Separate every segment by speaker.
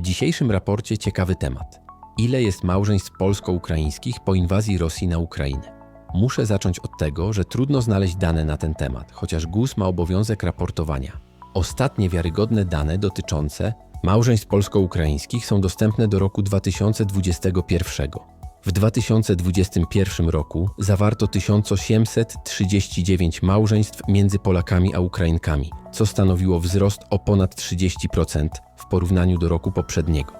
Speaker 1: dzisiejszym raporcie ciekawy temat. Ile jest małżeństw polsko-ukraińskich po inwazji Rosji na Ukrainę? Muszę zacząć od tego, że trudno znaleźć dane na ten temat, chociaż GUS ma obowiązek raportowania. Ostatnie wiarygodne dane dotyczące małżeństw polsko-ukraińskich są dostępne do roku 2021. W 2021 roku zawarto 1839 małżeństw między Polakami a Ukrainkami, co stanowiło wzrost o ponad 30% w porównaniu do roku poprzedniego.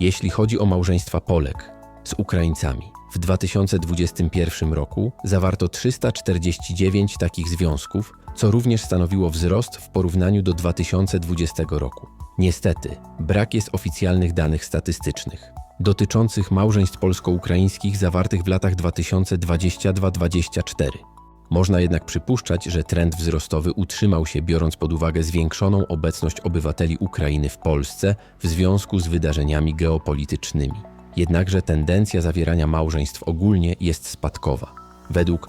Speaker 1: Jeśli chodzi o małżeństwa Polek z Ukraińcami, w 2021 roku zawarto 349 takich związków, co również stanowiło wzrost w porównaniu do 2020 roku. Niestety, brak jest oficjalnych danych statystycznych dotyczących małżeństw polsko-ukraińskich zawartych w latach 2022-2024. Można jednak przypuszczać, że trend wzrostowy utrzymał się biorąc pod uwagę zwiększoną obecność obywateli Ukrainy w Polsce w związku z wydarzeniami geopolitycznymi. Jednakże tendencja zawierania małżeństw ogólnie jest spadkowa. Według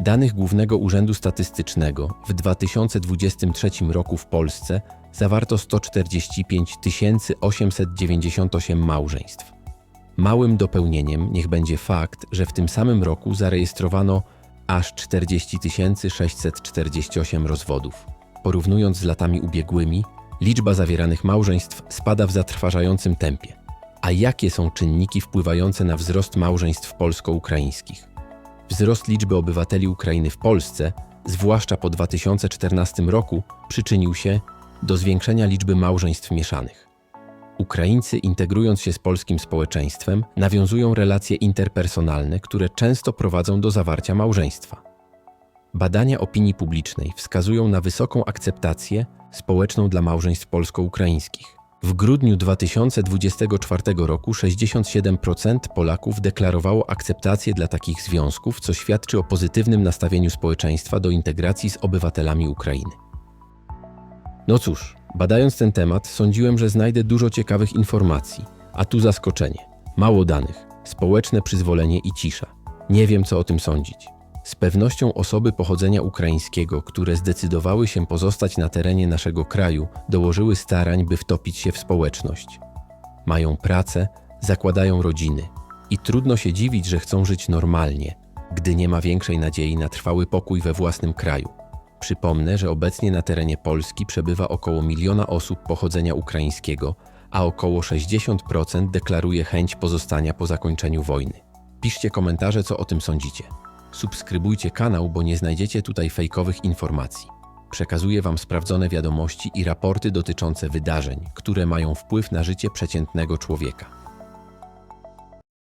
Speaker 1: danych Głównego Urzędu Statystycznego w 2023 roku w Polsce zawarto 145 898 małżeństw. Małym dopełnieniem niech będzie fakt, że w tym samym roku zarejestrowano aż 40 648 rozwodów. Porównując z latami ubiegłymi, liczba zawieranych małżeństw spada w zatrważającym tempie. A jakie są czynniki wpływające na wzrost małżeństw polsko-ukraińskich? Wzrost liczby obywateli Ukrainy w Polsce, zwłaszcza po 2014 roku, przyczynił się do zwiększenia liczby małżeństw mieszanych. Ukraińcy, integrując się z polskim społeczeństwem, nawiązują relacje interpersonalne, które często prowadzą do zawarcia małżeństwa. Badania opinii publicznej wskazują na wysoką akceptację społeczną dla małżeństw polsko-ukraińskich. W grudniu 2024 roku 67% Polaków deklarowało akceptację dla takich związków, co świadczy o pozytywnym nastawieniu społeczeństwa do integracji z obywatelami Ukrainy. No cóż, badając ten temat, sądziłem, że znajdę dużo ciekawych informacji, a tu zaskoczenie. Mało danych, społeczne przyzwolenie i cisza. Nie wiem, co o tym sądzić. Z pewnością osoby pochodzenia ukraińskiego, które zdecydowały się pozostać na terenie naszego kraju, dołożyły starań, by wtopić się w społeczność. Mają pracę, zakładają rodziny i trudno się dziwić, że chcą żyć normalnie, gdy nie ma większej nadziei na trwały pokój we własnym kraju. Przypomnę, że obecnie na terenie Polski przebywa około miliona osób pochodzenia ukraińskiego, a około 60% deklaruje chęć pozostania po zakończeniu wojny. Piszcie komentarze, co o tym sądzicie. Subskrybujcie kanał, bo nie znajdziecie tutaj fejkowych informacji. Przekazuję Wam sprawdzone wiadomości i raporty dotyczące wydarzeń, które mają wpływ na życie przeciętnego człowieka.